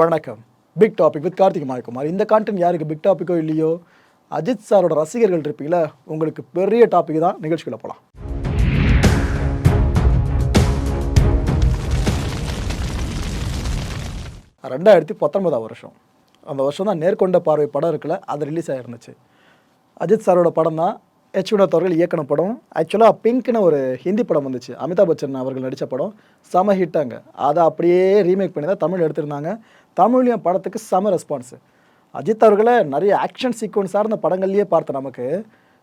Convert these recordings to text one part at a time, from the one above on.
வணக்கம். Big topic with Karthik Mayakumar இந்த content யாருக்கு பிக் டாப்பிக்கோ இல்லையோ அஜித் சாரோட ரசிகர்கள் இருப்பீங்கள உங்களுக்கு பெரிய டாபிக் தான் நிகழ்ச்சிகளை போகலாம் ரெண்டாயிரத்தி பத்தொன்பதாம் வருஷம். அந்த வருஷம் தான் நேர்கொண்ட பார்வை படம் இருக்குல்ல அது ரிலீஸ் ஆகிருந்துச்சு அஜித் சாரோட படம் தான் எச் வினோத் அவர்கள் இயக்கின படம். ஆக்சுவலாக பிங்க்னு ஒரு ஹிந்தி படம் வந்துச்சு. அமிதாப் பச்சன் அவர்கள் நடித்த படம். செம ஹிட்டாங்க அதை அப்படியே ரீமேக் பண்ணி தான் தமிழ் எடுத்திருந்தாங்க. தமிழ்லையும் படத்துக்கு செம ரெஸ்பான்ஸு அஜித் அவர்களை நிறைய ஆக்ஷன் சீக்வன்ஸ் சார்ந்த படங்கள்லேயே பார்த்த நமக்கு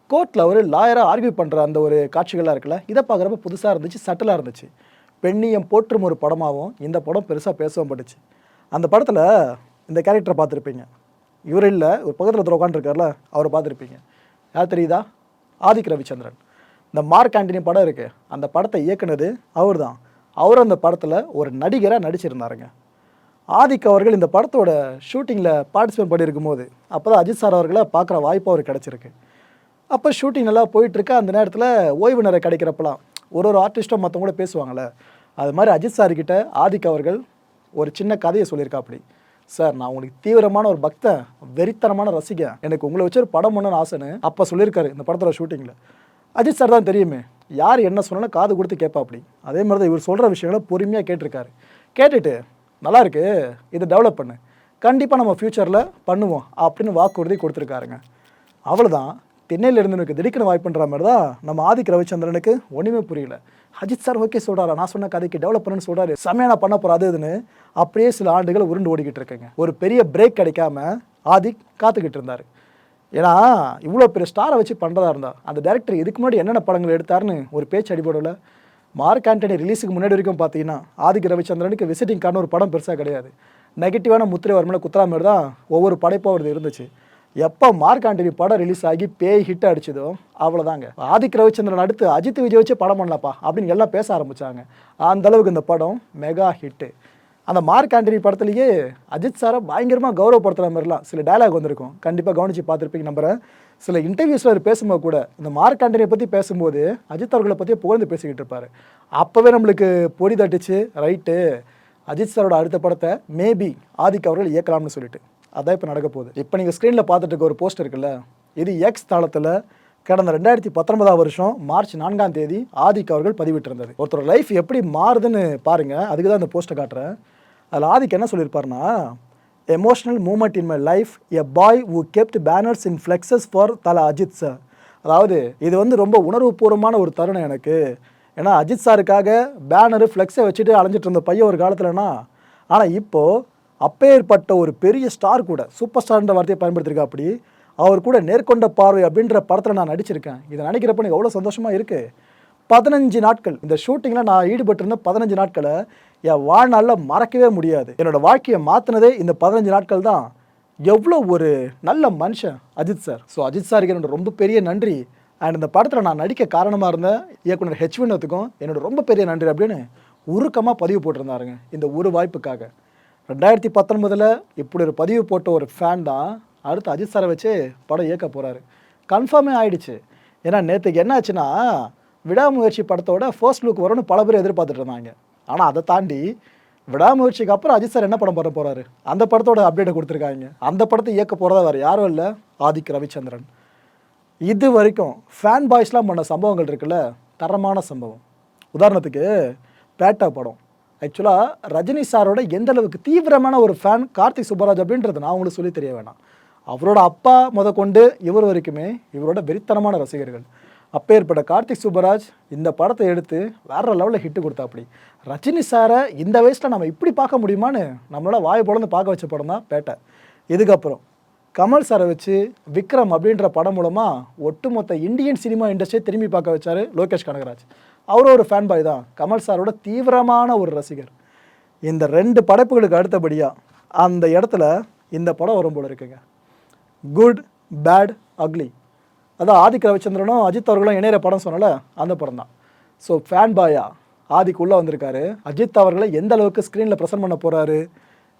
கோர்ட்டில் ஒரு லாயராக ஆர்கியூ பண்ணுற அந்த ஒரு காட்சிகளாக இருக்குல்ல இதை பார்க்குறப்ப புதுசாக இருந்துச்சு சட்டிலாக இருந்துச்சு. பெண்ணியம் போற்றும் ஒரு படமாகவும் இந்த படம் பெருசாக பேசவும் பட்டுச்சு. அந்த படத்தில் இந்த கேரக்டரை பார்த்துருப்பீங்க. இவர் இல்லை ஒரு பக்கத்தில் ஒருத்தர் உட்காந்துருக்கார்ல அவரை பார்த்துருப்பீங்க. யார் தெரியுதா? ஆதிக் ரவிச்சந்திரன். இந்த மார்க் ஆண்டனி படம் இருக்குது அந்த படத்தை இயக்குனது அவர் தான் அவர் அந்த படத்தில் ஒரு நடிகராக நடிச்சிருந்தாருங்க. ஆதிக் அவர்கள் இந்த படத்தோட ஷூட்டிங்கில் பார்ட்டிசிபேட் பண்ணியிருக்கும் போது அப்போ தான் அஜித் சார் அவர்களை பார்க்குற வாய்ப்பு அவருக்கு கிடச்சிருக்கு. அப்போ ஷூட்டிங் நல்லா போயிட்டுருக்கு. அந்த நேரத்தில் ஓய்வு நேரம் கிடைக்கிறப்பலாம் ஒரு ஒரு ஆர்டிஸ்ட்டும் மற்றவங்க கூட பேசுவாங்கள்ல அது மாதிரி அஜித் சார்கிட்ட ஆதிக் அவர்கள் ஒரு சின்ன கதையை சொல்லியிருக்காப்படி. சார் நான் உங்களுக்கு தீவிரமான ஒரு பக்தன் வெறித்தனமான ரசிகன். எனக்கு உங்களை வச்சு ஒரு படம் பண்ணணும்னு ஆசைன்னு அப்போ சொல்லியிருக்காரு இந்த படத்தோட ஷூட்டிங்கில். அஜித் சார் தான் தெரியுமே யார் என்ன சொன்னாலும் காது கொடுத்து கேட்பாப்படி. அதே மாதிரி தான் இவர் சொல்கிற விஷயங்களை பொறுமையாக கேட்டிருக்காரு. கேட்டுட்டு நல்லா இருக்கு இதை டெவலப் பண்ணு. கண்டிப்பாக நம்ம ஃப்யூச்சரில் பண்ணுவோம் அப்படின்னு வாக்குறுதி கொடுத்துருக்காருங்க. அவ்வளோதான் திண்ணையில் இருந்தவனுக்கு திடீர்னு வாய்ப்புன்ற மாதிரி தான் நம்ம ஆதிக் ரவிச்சந்திரனுக்கு ஒன்றுமே புரியல. அஜித் சார் ஓகே சொல்கிறாரா நான் சொன்ன கதைக்கு டெவலப் பண்ணுன்னு சொல்கிறாரு செம்மையா நான் பண்ண போகிறேன் அது இதுன்னு அப்படியே சில ஆண்டுகள் உருண்டு ஓடிக்கிட்டு இருக்கேங்க. ஒரு பெரிய பிரேக் கிடைக்காம ஆதிக் காத்துக்கிட்டு இருந்தார். ஏன்னா இவ்வளோ பெரிய ஸ்டாரை வச்சு பண்ணுறதா இருந்தால் அந்த டேரக்டர் இதுக்கு முன்னாடி என்னென்ன படங்கள் எடுத்தாருன்னு ஒரு பேச்சு அடிபடலை. மார்க் ஆண்டனி ரிலீஸுக்கு முன்னாடி வரைக்கும் பார்த்தீங்கன்னா ஆதிக்கு ரவிச்சந்திரனுக்கு விசிட்டிங் கார்டு ஒரு படம் பெருசாக கிடையாது. நெகட்டிவான முத்திரை வர்மனை குத்துறா மாதிரி தான் ஒவ்வொரு படைப்பும் அவரது இருந்துச்சு. எப்போ மார்க் ஆண்டனி படம் ரிலீஸ் ஆகி பேய் ஹிட் அடிச்சதோ அவ்வளோதாங்க ஆதிக் ரவிச்சந்திரன் அடுத்து அஜித் விஜய் வச்சு படம் பண்ணலப்பா அப்படின்னு எல்லாம் பேச ஆரம்பித்தாங்க அந்தளவுக்கு இந்த படம் மெகா ஹிட்டு அந்த மார்க் ஆண்டனி படத்துலேயே அஜித் சாரை பயங்கரமாக கௌரவப்படுத்துகிற மாதிரிலாம் சில டைலாக் வந்திருக்கும். கண்டிப்பாக கவனித்து பார்த்துருப்பீங்க நம்புறேன். சில இன்டர்வியூஸில் அவர் பேசும்போது கூட இந்த மார்க் ஆண்டனியை பற்றி பேசும்போது அஜித் அவர்களை பற்றி புகழ்ந்து பேசிக்கிட்டு இருப்பார். அப்போவே நம்மளுக்கு பொடி தட்டுச்சு ரைட்டு அஜித் சாரோட அடுத்த படத்தை மேபி ஆதிக் அவர்கள் இயக்கலாம்னு சொல்லிட்டு. அதான் இப்போ நடக்க போகுது. இப்போ நீங்கள் ஸ்க்ரீனில் பார்த்துட்டு இருக்க ஒரு போஸ்ட் இருக்குல்ல இது எக்ஸ் தளத்தில் கடந்த ரெண்டாயிரத்தி பத்தொன்பதாம் வருஷம் மார்ச் நான்காம் தேதி ஆதிக் அவர்கள் பதிவிட்டிருந்தது. ஒருத்தர் லைஃப் எப்படி மாறுதுன்னு பாருங்கள் அதுக்கு தான் இந்த போஸ்ட்டை காட்டுறேன். அதில் ஆதிக்கு என்ன சொல்லியிருப்பார்னா emotional moment in my life a boy who kept banners in flexes for Thala Ajith sir அதாவது இது வந்து ரொம்ப உணர்வுபூர்வமான ஒரு தருணம் எனக்கு. ஏன்னா அஜித் சாருக்காக பேனரு ஃப்ளெக்ஸை வச்சுட்டு அலைஞ்சிட்டு இருந்த பையன் ஒரு காலத்தில்னா ஆனால் இப்போது அப்பேற்பட்ட ஒரு பெரிய ஸ்டார் கூட சூப்பர் ஸ்டார்ன்ற வார்த்தையை பயன்படுத்தியிருக்கா அப்படி அவர் கூட நேர்கொண்ட பார்வை அப்படின்ற படத்தில் நான் நடிச்சிருக்கேன். இதை நினைக்கிறப்ப எனக்கு எவ்வளோ சந்தோஷமாக இருக்குது பதினஞ்சு நாட்கள். இந்த ஷூட்டிங்கில் நான் ஈடுபட்டிருந்த பதினஞ்சு நாட்களை என் வாழ்நாளில் மறக்கவே முடியாது. என்னோடய வாழ்க்கையை மாற்றினதே இந்த பதினஞ்சு நாட்கள் தான். எவ்வளோ ஒரு நல்ல மனுஷன் அஜித் சார். ஸோ அஜித் சாருக்கு என்னோட ரொம்ப பெரிய நன்றி. அண்ட் இந்த படத்தில் நான் நடிக்க காரணமாக இருந்த இயக்குனர் ஹெச் வினோத்துக்கும் என்னோட ரொம்ப பெரிய நன்றி அப்படின்னு உருக்கமாக பதிவு போட்டிருந்தாருங்க இந்த ஒரு வாய்ப்புக்காக. ரெண்டாயிரத்தி பத்தொன்பதில் இப்படி ஒரு பதிவு போட்ட ஒரு ஃபேன் தான் அடுத்து அஜித் சாரை வச்சு படம் இயக்க போகிறாரு கன்ஃபார்மே ஆயிடுச்சு. ஏன்னா நேற்றுக்கு என்ன ஆச்சுன்னா விடாமுயற்சி படத்தோட ஃபர்ஸ்ட் லுக் வரும்னு பல பேர் எதிர்பார்த்துட்டு இருந்தாங்க. ஆனால் அதை தாண்டி விடாமுயற்சிக்கு அப்புறம் அஜித் சார் என்ன படம் பண்ண போகிறாரு அந்த படத்தோட அப்டேட்டை கொடுத்துருக்காங்க. அந்த படத்தை இயக்க போகிறதா வேறு யாரும் இல்லை. ஆதிக் ரவிச்சந்திரன். இது வரைக்கும் ஃபேன் பாய்ஸ்லாம் பண்ண சம்பவங்கள் இருக்குல்ல? தரமான சம்பவம். உதாரணத்துக்கு பேட்டா படம். ஆக்சுவலாக ரஜினி சாரோட எந்த அளவுக்கு தீவிரமான ஒரு ஃபேன் கார்த்திக் சுப்பராஜ் அப்படின்றது நான் உங்களுக்கு சொல்லி தெரிய வேணாம். அவரோட அப்பா முத கொண்டு இவர் வரைக்குமே இவரோட வெறித்தனமான ரசிகர்கள். அப்பேற்பட்ட கார்த்திக் சுப்பராஜ் இந்த படத்தை எடுத்து வேற லெவலில் ஹிட்டு கொடுத்தாப்படி. ரஜினி சாரை இந்த வயசில் நம்ம இப்படி பார்க்க முடியுமான்னு நம்மளோட வாய் பொழந்து பார்க்க வச்ச படம் தான் பேட்டை. இதுக்கப்புறம் கமல் சாரை வச்சு விக்ரம் அப்படின்ற படம் மூலமாக ஒட்டுமொத்த இந்தியன் சினிமா இண்டஸ்ட்ரியை திரும்பி பார்க்க வச்சாரு லோகேஷ் கனகராஜ். அவரும் ஒரு ஃபேன் பாய் தான். கமல் சாரோட தீவிரமான ஒரு ரசிகர். இந்த ரெண்டு படைப்புகளுக்கு அடுத்தபடியாக அந்த இடத்துல இந்த படம் வரும் போல இருக்குங்க. குட் பேட் அக்லி அதான் ஆதிக் ரவிச்சந்திரனும் அஜித் அவர்களும் இணையிற படம் சொன்னால அந்த படம் தான். ஸோ ஃபேன் பாயா ஆதிக்கு உள்ளே வந்திருக்காரு. அஜித் அவர்களை எந்த அளவுக்கு ஸ்க்ரீனில் ப்ரெசென்ட் பண்ண போகிறாரு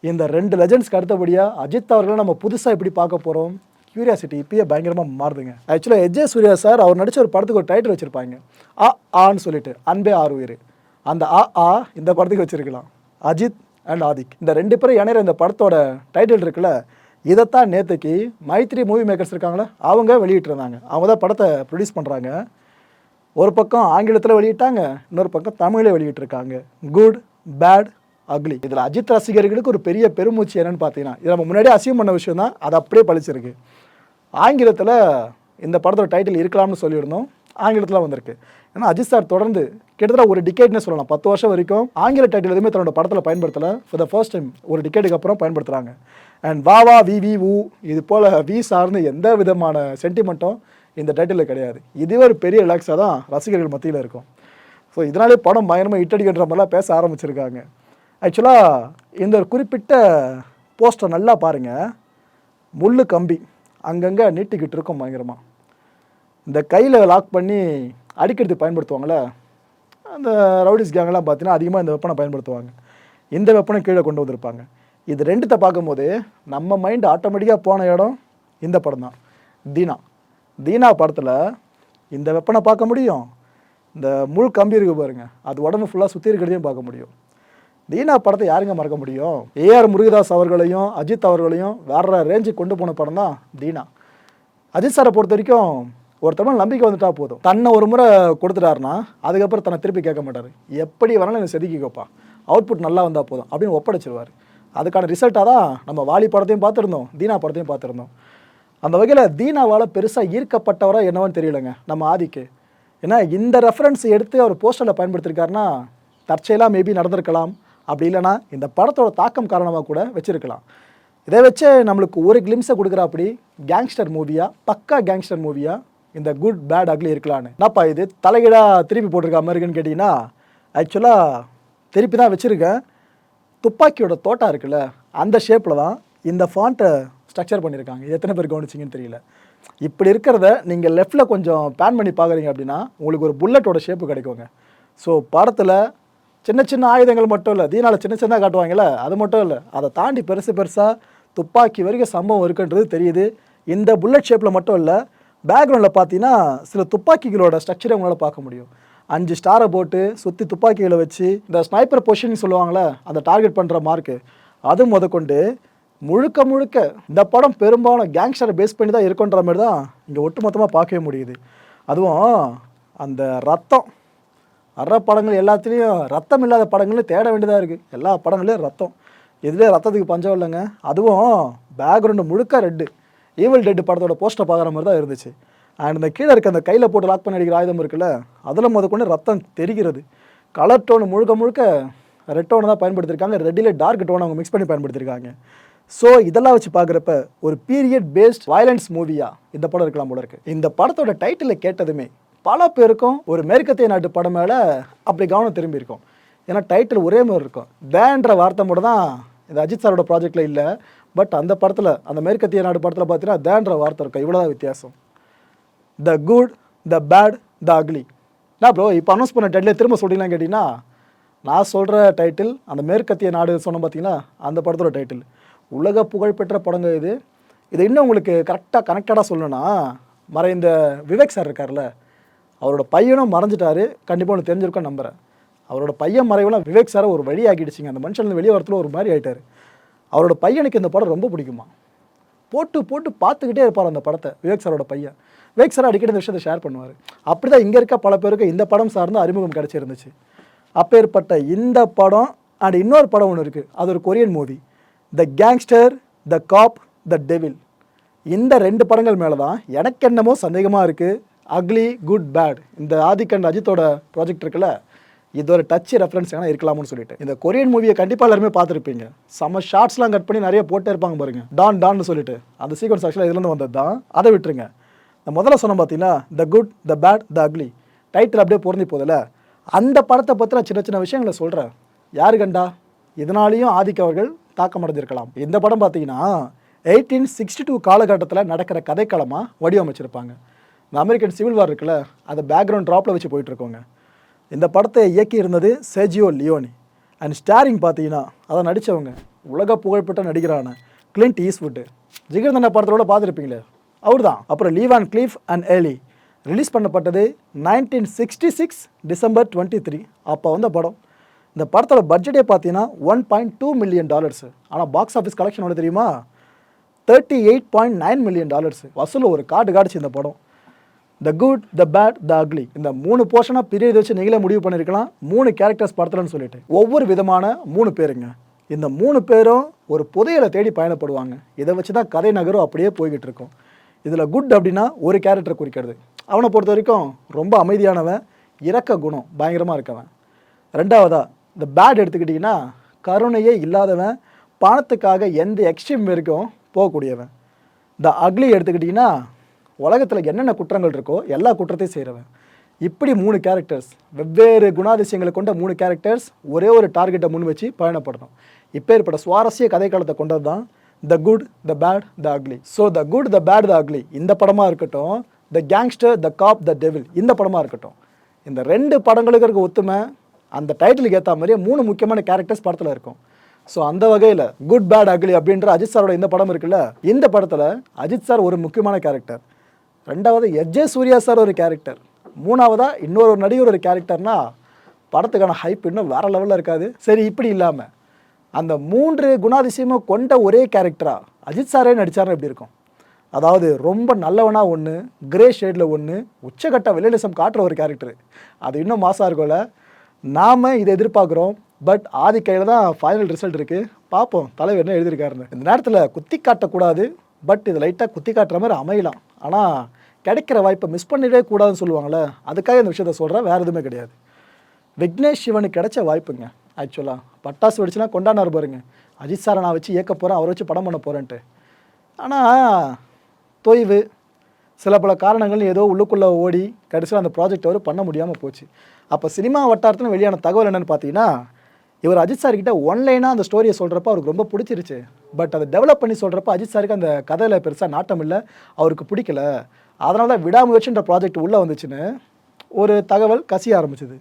இந்த ரெண்டு லெஜண்ட்ஸ்க்கு அடுத்தபடியாக அஜித் அவர்களை நம்ம புதுசாக எப்படி பார்க்க போகிறோம் கியூரியாசிட்டி இப்பயே பயங்கரமாக மாறுதுங்க. ஆக்சுவலாக எஜே சூர்யா சார் அவர் நடித்த ஒரு படத்துக்கு ஒரு டைட்டில் வச்சுருப்பாங்க. ஆ ஆன்னு சொல்லிட்டு அன்பே ஆறு உயிர். அந்த ஆ ஆ இந்த படத்துக்கு வச்சுருக்கலாம். அஜித் அண்ட் ஆதிக். இந்த ரெண்டு பேரும் இணையிற இந்த படத்தோட டைட்டில் இருக்குல்ல இதைத்தான் நேற்றுக்கு மைத்ரி மூவி மேக்கர்ஸ் இருக்காங்களே அவங்க வெளியிட்டிருந்தாங்க. அவங்க தான் படத்தை ப்ரொடியூஸ் பண்ணுறாங்க ஒரு பக்கம் ஆங்கிலத்தில் வெளியிட்டாங்க இன்னொரு பக்கம் தமிழில் வெளியிட்டிருக்காங்க. குட் பேட் அக்லி இதில் அஜித் ரசிகர்களுக்கு ஒரு பெரிய பெருமூச்சு என்னென்னு பார்த்தீங்கன்னா இது நம்ம முன்னாடியே அசியம் பண்ண விஷயம் தான் அது அப்படியே பழிச்சிருக்கு ஆங்கிலத்தில் இந்த படத்தோட டைட்டில் இருக்கலாம்னு சொல்லியிருந்தோம். ஆங்கிலத்தில் வந்திருக்கு. ஏன்னா அஜித் சார் தொடர்ந்து கிட்டத்தட்ட ஒரு டிக்கெட்னு சொல்லலாம். பத்து வருஷம் வரைக்கும் ஆங்கில டைட்டில் எதுவுமே தன்னோட படத்தில் பயன்படுத்தலை. ஃபார் த ஃபர்ஸ்ட் டைம் ஒரு டிக்கெட்டுக்கு அப்புறம் பயன்படுத்துகிறாங்க அண்ட் வா வா வி வி ஊ இது போல் வி சார்ந்து எந்த விதமான சென்டிமெண்ட்டும் இந்த டைட்டிலில் கிடையாது. இதுவே ஒரு பெரிய ரிலாக்ஸாக தான் ரசிகர்கள் மத்தியில் இருக்கும். ஸோ இதனாலே படம் பயங்கரமாக இட்டடிக்கின்ற மாதிரிலாம் பேச ஆரம்பிச்சிருக்காங்க. ஆக்சுவலாக இந்த ஒரு குறிப்பிட்ட போஸ்டர் நல்லா பாருங்கள் முள்ளு கம்பி அங்கங்கே நீட்டிக்கிட்டு இருக்கும் பயங்கரமாக இந்த கையில் லாக் பண்ணி அடிக்கிறதுக்கு பயன்படுத்துவாங்களே அந்த ரவுடிஸ் கேங்கெல்லாம் பார்த்தீங்கன்னா அதிகமாக இந்த வெப்பனை பயன்படுத்துவாங்க. இந்த வெப்பனை கீழே கொண்டு வந்திருப்பாங்க. இது ரெண்டுத்தை பார்க்கும்போது நம்ம மைண்ட் ஆட்டோமேட்டிக்காக போன இடம் இந்த படம் தான். தீனா. தீனா படத்தில் இந்த வெப்பனை பார்க்க முடியும். இந்த முழு கம்பி இருக்கு பாருங்க. அது உடம்பு ஃபுல்லாக சுற்றி இருக்கிறதையும் பார்க்க முடியும். தீனா படத்தை யாருங்க மறக்க முடியும்? ஏஆர் முருகதாஸ் அவர்களையும் அஜித் அவர்களையும் வேற ரேஞ்சுக்கு கொண்டு போன படம் தான் தீனா. அஜித் சாரை பொறுத்த வரைக்கும் ஒருத்தர் நம்பிக்கை வந்துட்டா போதும். தன்னை ஒரு முறை கொடுத்துட்டாருன்னா அதுக்கப்புறம் தன்னை திருப்பி கேட்க மாட்டார். எப்படி வேணாலும் எனக்கு செதுக்கி வைப்பா. அவுட்புட் நல்லா வந்தால் போதும் அப்படின்னு ஒப்படைச்சிருவார். அதுக்கான ரிசல்ட்டாக தான் நம்ம வாலி படத்தையும் பார்த்துருந்தோம் தீனா படத்தையும் பார்த்துருந்தோம். அந்த வகையில் தீனாவால் பெருசாக ஈர்க்கப்பட்டவராக என்னவோன்னு தெரியலங்க நம்ம ஆதிக்கு. ஏன்னா இந்த ரெஃபரன்ஸ் எடுத்து அவர் போஸ்டரில் பயன்படுத்தியிருக்காருன்னா தற்செயலாக மேபி நடந்திருக்கலாம். அப்படி இல்லைன்னா இந்த படத்தோட தாக்கம் காரணமாக கூட வச்சுருக்கலாம். இதை வச்சு நம்மளுக்கு ஒரு கிளிம்ஸை கொடுக்குறாப்படி கேங்ஸ்டர் மூவியாக பக்கா கேங்ஸ்டர் மூவியாக இந்த குட் பேட் அக்லி இருக்கலான்னு. என்னப்பா இது? தலைகீழாக திருப்பி போட்டிருக்க மாதிரி இருக்குன்னு கேட்டிங்கன்னா ஆக்சுவலாக திருப்பி தான் வச்சுருக்கேன். துப்பாக்கியோட தோட்டா இருக்குல்ல அந்த ஷேப்பில் தான் இந்த ஃபாண்ட்டை ஸ்ட்ரக்சர் பண்ணியிருக்காங்க. இது எத்தனை பேர் கவனிச்சிங்கன்னு தெரியல. இப்படி இருக்கிறத நீங்கள் லெஃப்டில் கொஞ்சம் பேன் பண்ணி பார்க்குறீங்க அப்படின்னா உங்களுக்கு ஒரு புல்லட்டோட ஷேப்பு கிடைக்குங்க. ஸோ படத்தில் சின்ன சின்ன ஆயுதங்கள் மட்டும் இல்லை தீனால் சின்ன சின்னதாக காட்டுவாங்கல்ல அது மட்டும் இல்லை அதை தாண்டி பெருசு பெருசாக துப்பாக்கி வரைக்கும் சம்பவம் இருக்குன்றது தெரியுது. இந்த புல்லட் ஷேப்பில் மட்டும் இல்லை பேக்ரவுண்டில் பார்த்தீங்கன்னா சில துப்பாக்கிகளோட ஸ்ட்ரக்சரை உங்களால் பார்க்க முடியும். அஞ்சு ஸ்டாரை போட்டு சுற்றி துப்பாக்கிகளை வச்சு இந்த ஸ்னைப்பர் பொசிஷன் சொல்லுவாங்களே அந்த டார்கெட் பண்ணுற மார்க்கு அது முதற்கொண்டு முழுக்க முழுக்க இந்த படம் பெரும்பாலும் கேங்ஸ்டரை பேஸ் பண்ணி தான் இருக்குன்ற மாதிரி தான் இங்கே ஒட்டுமொத்தமாக பார்க்கவே முடியுது. அதுவும் அந்த ரத்தம். வர்ற படங்கள் எல்லாத்துலேயும் ரத்தம் இல்லாத படங்கள்னு தேட வேண்டியதாக இருக்குது எல்லா படங்களையும் ரத்தம். எதுலேயே ரத்தத்துக்கு பஞ்சம் இல்லைங்க. அதுவும் பேக்ரவுண்டு முழுக்க ரெட்டு ஈவல் டெட் படத்தோட போஸ்டர் பார்க்குற மாதிரி தான் இருந்துச்சு. அண்ட் இந்த கீழே இருக்க அந்த கையில் போட்டு லாக் பண்ணி அடிக்கிற ஆயுதம் இருக்குல்ல அதில் முதற்கொண்டு ரத்தம் தெரிகிறது. கலர் டோன் முழுக்க முழுக்க ரெட் டோனை தான் பயன்படுத்தியிருக்காங்க ரெட்டில் டார்க் டோன் அவங்க மிக்ஸ் பண்ணி பயன்படுத்தியிருக்காங்க ஸோ இதெல்லாம் வச்சு பார்க்குறப்ப ஒரு பீரியட் பேஸ்ட் வயலன்ஸ் மூவியாக இந்த படம் இருக்கலாம் போல இருக்குது இந்த படத்தோட டைட்டிலை கேட்டதுமே பல பேருக்கும் ஒரு மேற்கத்திய நாட்டு படம் மேலே அப்படி கவனம் திரும்பி இருக்கும். ஏன்னா டைட்டில் ஒரே மாதிரி இருக்கும். தேன்ற வார்த்தை மட்டும் தான் இந்த அஜித் சாரோட ப்ராஜெக்டில் இல்லை. பட் அந்த படத்தில் அந்த மேற்கத்திய நாடு படத்தில் பார்த்தீங்கன்னா தேன்ற வார்த்தை இருக்கும் இவ்வளோதான் வித்தியாசம். The good the bad the ugly நான் ப்ரோ இப்போ அனௌன்ஸ் பண்ண டைட்டில் திரும்ப சொல்லிடலாம் கேட்டிங்கன்னா நான் சொல்கிற டைட்டில் அந்த மேற்கத்திய நாடு சொன்ன பார்த்தீங்கன்னா அந்த படத்தோட டைட்டில் உலக புகழ்பெற்ற படங்க இது. இது இன்னும் உங்களுக்கு கரெக்டாக கனெக்டடாக சொல்லணும்னா மறைந்த விவேக் சார் இருக்கார்ல அவரோட பையனும் மறைஞ்சிட்டாரு. கண்டிப்பாக ஒன்று தெரிஞ்சிருக்கும் நம்புகிறேன் அவரோட பையன் மறைவெல்லாம் விவேக் சாரை ஒரு வழி ஆக்கிடுச்சிங்க. அந்த மனுஷன் வெளியே வரத்துல ஒரு மாதிரி ஆகிட்டார் அவரோட பையனுக்கு இந்த படம் ரொம்ப பிடிக்குமா? போட்டு போட்டு பார்த்துக்கிட்டே இருப்பார் அந்த படத்தை விவேக் சாரோட பையன். விவேக் சார் அடிக்கடி இந்த விஷயத்தை ஷேர் பண்ணுவார். அப்படி தான் இங்கே இருக்க பல பேருக்கு இந்த படம் சார்ந்த அறிமுகம் கிடச்சிருந்துச்சு. அப்பேற்பட்ட இந்த படம் அண்ட் இன்னொரு படம் ஒன்று இருக்குது அது ஒரு Korean movie. The gangster the cop the devil இந்த ரெண்டு படங்கள் மேலே தான் எனக்கு என்னமோ சந்தேகமாக இருக்குது அக்லி குட் பேட் இந்த ஆதிக்கண்ட் அஜித்தோட ப்ராஜெக்ட் இருக்குல்ல? இது ஒரு டச் ரெஃபரன்ஸ் வேணா இருக்கலாம்னு சொல்லிட்டு. இந்த கொரியன் மூவியை கண்டிப்பாக எல்லாருமே பார்த்துருப்பீங்க. செம்ம ஷார்ட்ஸ்லாம் கட் பண்ணி நிறைய போட்டே இருப்பாங்க பாருங்க. டான் டான்னு சொல்லிட்டு. அந்த சீக்வன்ஸ் ஆக்சுவலாக இதுலேருந்து வந்தது தான். அதை விட்டுருங்க. இந்த முதல்ல சொன்ன பார்த்தீங்கன்னா the good the bad the ugly title அப்படியே பொருந்தி போதில்ல அந்த படத்தை பற்றி நான் சின்ன சின்ன விஷயங்களை சொல்கிறேன் யாரு கண்டா? இதனாலேயும் ஆதிக்க அவர்கள் தாக்கம் அடைஞ்சிருக்கலாம். இந்த படம் பார்த்தீங்கன்னா எயிட்டீன் சிக்ஸ்டி டூ காலகட்டத்தில் நடக்கிற கதைக்களமாக வடிவமைச்சிருப்பாங்க. இந்த அமெரிக்கன் சிவில் வார் இருக்குல்ல அதை பேக்ரவுண்ட் ட்ராப்பில் வச்சு போயிட்டுருக்கோங்க இந்த படத்தை இயக்கியிருந்தது செஜியோ லியோனி. அண்ட் ஸ்டாரிங் பார்த்தீங்கன்னா அதை நடித்தவங்க உலக புகழ்பெற்ற நடிகரான கிளின்ட் ஈஸ்வுட்டு ஜிகர்தண்டா படத்தோட பார்த்துருப்பீங்களே அவர் தான் அப்புறம் Lee and Cleef and Eli release பண்ணப்பட்டது nineteen sixty six December twenty three அப்போ வந்த படம். இந்த படத்தோட பட்ஜெட்டே பார்த்தீங்கன்னா one point two million dollars ஆனால் பாக்ஸ் ஆஃபீஸ் கலெக்ஷன் ஒன்று தெரியுமா? Thirty eight point nine million dollars வசூல் ஒரு காடு காடிச்சு இந்த படம். The good the bad the ugly இந்த மூணு போர்ஷனாக பிரியதை வச்சு நீங்களே முடிவு பண்ணியிருக்கலாம் மூணு கேரக்டர்ஸ் படத்துலன்னு சொல்லிட்டு. ஒவ்வொரு விதமான மூணு பேருங்க. இந்த மூணு பேரும் ஒரு புதையலை தேடி பயணப்படுவாங்க. இதை வச்சு தான் கதை நகரும் அப்படியே போய்கிட்டு இருக்கும். இதில் குட் அப்படின்னா ஒரு கேரக்டர் குறிக்கிறது. அவனை பொறுத்த வரைக்கும் ரொம்ப அமைதியானவன் இறக்க குணம் பயங்கரமாக இருக்கவன். ரெண்டாவதா இந்த பேட் எடுத்துக்கிட்டிங்கன்னா கருணையே இல்லாதவன் பணத்துக்காக எந்த எக்ஸ்ட்ரீம் வரைக்கும் போகக்கூடியவன். த அக்லி எடுத்துக்கிட்டிங்கன்னா உலகத்தில் என்னென்ன குற்றங்கள் இருக்கோ எல்லா குற்றத்தையும் செய்கிறவன் இப்படி மூணு கேரக்டர்ஸ் வெவ்வேறு குணாதிசயங்களை கொண்ட மூணு கேரக்டர்ஸ் ஒரே ஒரு டார்கெட்டை முன் வச்சு பயணப்படணும். இப்போ ஏற்பட்ட சுவாரஸ்ய கதைக்களத்தை கொண்டது தான் the good the bad the ugly so the good the bad the ugly இந்த படமாக இருக்கட்டும் the gangster the cop the devil இந்த படமாக இருக்கட்டும். இந்த ரெண்டு படங்களுக்கு இருக்க ஒத்துமை அந்த டைட்டிலுக்கு ஏற்ற மாதிரியே மூணு முக்கியமான கேரக்டர்ஸ் படத்தில் இருக்கும். ஸோ அந்த வகையில் குட் பேட் அக்லி அப்படின்ற அஜித் சாரோட இந்த படம் இருக்குல்ல இந்த படத்தில் அஜித் சார் ஒரு முக்கியமான கேரக்டர் ரெண்டாவது எஜே சூர்யா சார் ஒரு கேரக்டர் மூணாவதாக இன்னொரு ஒரு நடிகர் ஒரு கேரக்டர்னா படத்துக்கான ஹைப் இன்னும் வேறு லெவலில் இருக்காது. சரி இப்படி இல்லாமல் அந்த மூன்று குணாதிசயமும் கொண்ட ஒரே கேரக்டராக அஜித் சாரே நடிச்சாருன்னு எப்படி இருக்கும்? அதாவது ரொம்ப நல்லவனா ஒன்று கிரே ஷேடில் ஒன்று உச்சகட்ட வில்லினிசம் காட்டுற ஒரு கேரக்டர் அது இன்னும் மாசாக இருக்கும்ல. நாம் இதை எதிர்பார்க்குறோம். பட் ஆதி கையில் தான் ஃபைனல் ரிசல்ட் இருக்குது பார்ப்போம் தலைவர் என்ன எழுதியிருக்காருன்னு. இந்த நேரத்தில் குத்தி காட்டக்கூடாது. பட் இது லைட்டாக குத்தி காட்டுற மாதிரி அமையலாம். ஆனால் கிடைக்கிற வாய்ப்பை மிஸ் பண்ணிடவே கூடாதுன்னு சொல்லுவாங்களே அதுக்காக இந்த விஷயத்த சொல்கிறேன் வேறு எதுவுமே கிடையாது. விக்னேஷ் சிவனுக்கு கிடைச்ச வாய்ப்புங்க ஆக்சுவலாக பட்டாசு வெடிச்சுனா கொண்டாடினார் பாருங்க. அஜித் சாரை நான் வச்சு இயக்க போகிறேன் அவரை வச்சு படம் பண்ண போகிறேன்ட்டு ஆனால் தொய்வு சில பல காரணங்கள் ஏதோ உள்ளுக்குள்ளே ஓடி கடைசியில் அந்த ப்ராஜெக்ட் அவர் பண்ண முடியாமல் போச்சு. அப்போ சினிமா வட்டாரத்தில் வெளியான தகவல் என்னென்னு பார்த்தீங்கன்னா இவர் அஜித் சார்கிட்ட ஒன்லைனாக அந்த ஸ்டோரியை சொல்கிறப்ப அவருக்கு ரொம்ப பிடிச்சிருச்சு. பட் அதை டெவலப் பண்ணி சொல்கிறப்ப அஜித் சாருக்கு அந்த கதையில் பெருசாக நாட்டம் இல்லை அவருக்கு பிடிக்கல. அதனால தான் விடாமுயற்சின்ற ப்ராஜெக்ட் உள்ளே வந்துச்சுன்னு ஒரு தகவல் கசிய ஆரம்பிச்சுது.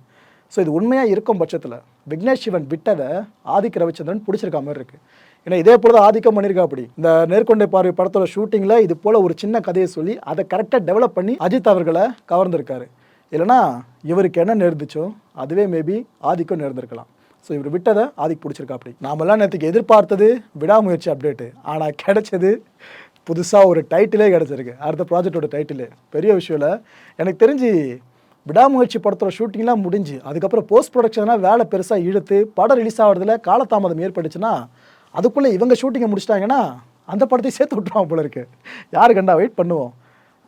ஸோ இது உண்மையாக இருக்கும் பட்சத்தில் விக்னேஷ் சிவன் விட்டதை ஆதிக்க ரவிச்சந்திரன் பிடிச்சிருக்க மாதிரி இருக்குது ஏன்னா இதே போல தான் ஆதிக்கம் பண்ணியிருக்கா அப்படி இந்த நேர்கொண்டை பார்வை படத்தோட ஷூட்டிங்கில் இது போல் ஒரு சின்ன கதையை சொல்லி அதை கரெக்டாக டெவலப் பண்ணி அஜித் அவர்களை கவர்ந்திருக்காரு. இல்லைனா இவருக்கு என்ன நேர்ந்துச்சோ அதுவே மேபி ஆதிக்கம் நேர்ந்திருக்கலாம். ஸோ இவர் விட்டதை ஆதிக்கு பிடிச்சிருக்கா அப்படி நாமெல்லாம் நேற்றுக்கு எதிர்பார்த்தது விடாமுயற்சி அப்டேட்டு ஆனால் கிடைச்சது புதுசாக ஒரு டைட்டிலே கிடச்சிருக்கு. அடுத்த ப்ராஜெக்டோட டைட்டிலு பெரிய விஷயம் இல்லை. எனக்கு தெரிஞ்சு விடாமுயற்சி படத்தோட ஷூட்டிங்லாம் முடிஞ்சு அதுக்கப்புறம் போஸ்ட் ப்ரொடக்ஷனாக வேலை பெருசாக இழுத்து படம் ரிலீஸ் ஆகிறதுல காலதாமதம் ஏற்பட்டுச்சுன்னா அதுக்குள்ளே இவங்க ஷூட்டிங்கை முடிச்சிட்டாங்கன்னா அந்த படத்தையும் சேர்த்து விட்டுருவாங்க போல இருக்கு. யார் கண்டா வெயிட் பண்ணுவோம்.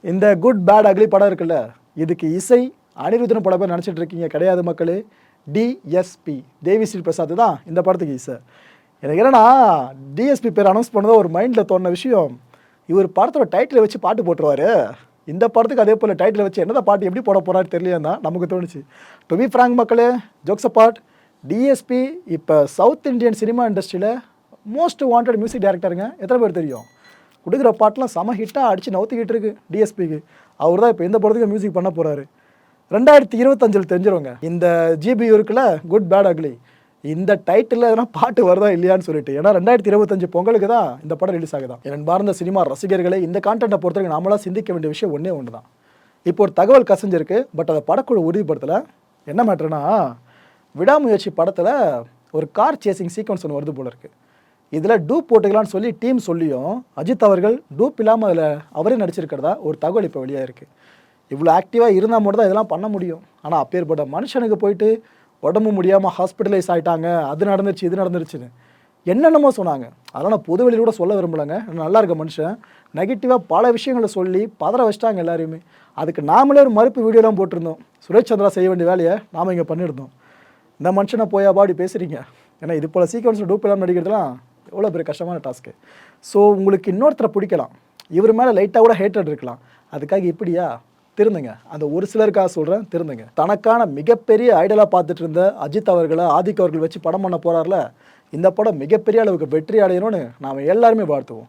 இந்த குட் பேட் அக்லி படம் இருக்குல்ல இதுக்கு இசை அனிருத்தன் பல பேர் நினச்சிட்டு இருக்கீங்க கிடையாது மக்களே. டிஎஸ்பி தேவி ஸ்ரீ பிரசாத் தான் இந்த படத்துக்கு இசை. எனக்கு என்னன்னா டிஎஸ்பி பேர் அனௌன்ஸ் பண்ணதோ ஒரு மைண்டில் தோணுன விஷயம் இவர் படத்தோட டைட்டில் வச்சு பாட்டு போட்டுருவாரு. இந்த படத்துக்கு அதே போல் டைட்டில் வச்சு என்னதான் பாட்டு எப்படி போட போறாரு தெரியலையா தான் நமக்கு தோணுச்சு. டு பி ஃப்ராங்க் மக்களே ஜோக்ஸ் பாட் டிஎஸ்பி இப்போ சவுத் இந்தியன் சினிமா இண்டஸ்ட்ரியில் மோஸ்ட் வாண்டட் மியூசிக் டைரக்டருங்க எத்தனை பேர் தெரியும்? கொடுக்குற பாட்டெலாம் செம ஹிட்டாக அடித்து நவுத்திக்கிட்டு இருக்கு டிஎஸ்பிக்கு அவர் தான் இப்போ இந்த படத்துக்கு மியூசிக் பண்ண போகிறாரு ரெண்டாயிரத்தி இருபத்தஞ்சில் தெரிஞ்சிருவங்க இந்த ஜிபி இருக்குல்ல குட் பேட் அக்லி இந்த டைட்டில் எதனா பாட்டு வருதா இல்லையான்னு சொல்லிட்டு. ஏன்னா ரெண்டாயிரத்தி இருபத்தஞ்சு பொங்கலுக்கு தான் இந்த படம் ரிலீஸ் ஆகுதான் என் பார்ந்த சினிமா ரசிகர்களே இந்த கான்டென்ட்டை பொறுத்தவரைக்கும் நாமளாக சிந்திக்க வேண்டிய விஷயம் ஒன்றே ஒன்று தான் இப்போ ஒரு தகவல் கசிஞ்சிருக்கு பட் அதை படக்குழு உறுதிப்படுத்தலை. என்ன மேட்ருனா விடாமுயற்சி படத்தில் ஒரு கார் சேசிங் சீக்வன்ஸ் ஒன்று வருது போல இருக்குது இதில் டூப் போட்டுக்கலாம்னு சொல்லி டீம் சொல்லியும் அஜித் அவர்கள் டூப் இல்லாமல் அதில் அவரே நடிச்சிருக்கிறதா ஒரு தகவல் இப்போ வெளியாக இருக்குது இவ்வளோ ஆக்டிவாக இருந்தால் மட்டும் தான் இதெல்லாம் பண்ண முடியும். ஆனால் அப்பேற்பட்ட மனுஷனுக்கு போயிட்டு உடம்பு முடியாமல் ஹாஸ்பிட்டலைஸ் ஆகிட்டாங்க அது நடந்துருச்சு இது நடந்துருச்சுன்னு. என்னென்னமோ சொன்னாங்க. அதெல்லாம் நான் பொது வெளியில் கூட சொல்ல விரும்பலைங்க. நல்லா இருக்க மனுஷன். நெகட்டிவாக பல விஷயங்களை சொல்லி பதற வச்சிட்டாங்க எல்லாரையுமே. அதுக்கு நாமளே ஒரு மறுப்பு வீடியோலாம் போட்டிருந்தோம். சுரேஷ் சந்திரா செய்ய வேண்டிய வேலையை நாம் இங்கே பண்ணியிருந்தோம். இந்த மனுஷனை போய் பாடி பேசுகிறீங்க ஏன்னா இது போல் சீக்வன்ஸில் டூப் இல்லாமல் நடிக்கிறதுலாம் எவ்வளோ பெரிய கஷ்டமான டாஸ்க்கு ஸோ உங்களுக்கு இன்னொருத்தரை பிடிக்கலாம். இவர் மேலே லைட்டாக கூட ஹேட்டட் இருக்கலாம். அதுக்காக இப்படியா? திருந்துங்க. அந்த ஒரு சிலருக்காக சொல்கிறேன் திருந்துங்க. தனக்கான மிகப்பெரிய ஐடலாக பார்த்துட்டு இருந்த அஜித் அவர்களை ஆதிக் அவர்கள் வச்சு படம் பண்ண போகிறார்ல இந்த படம் மிகப்பெரிய அளவுக்கு வெற்றி அடையணும்னு நாம் எல்லாருமே வாழ்த்துவோம்.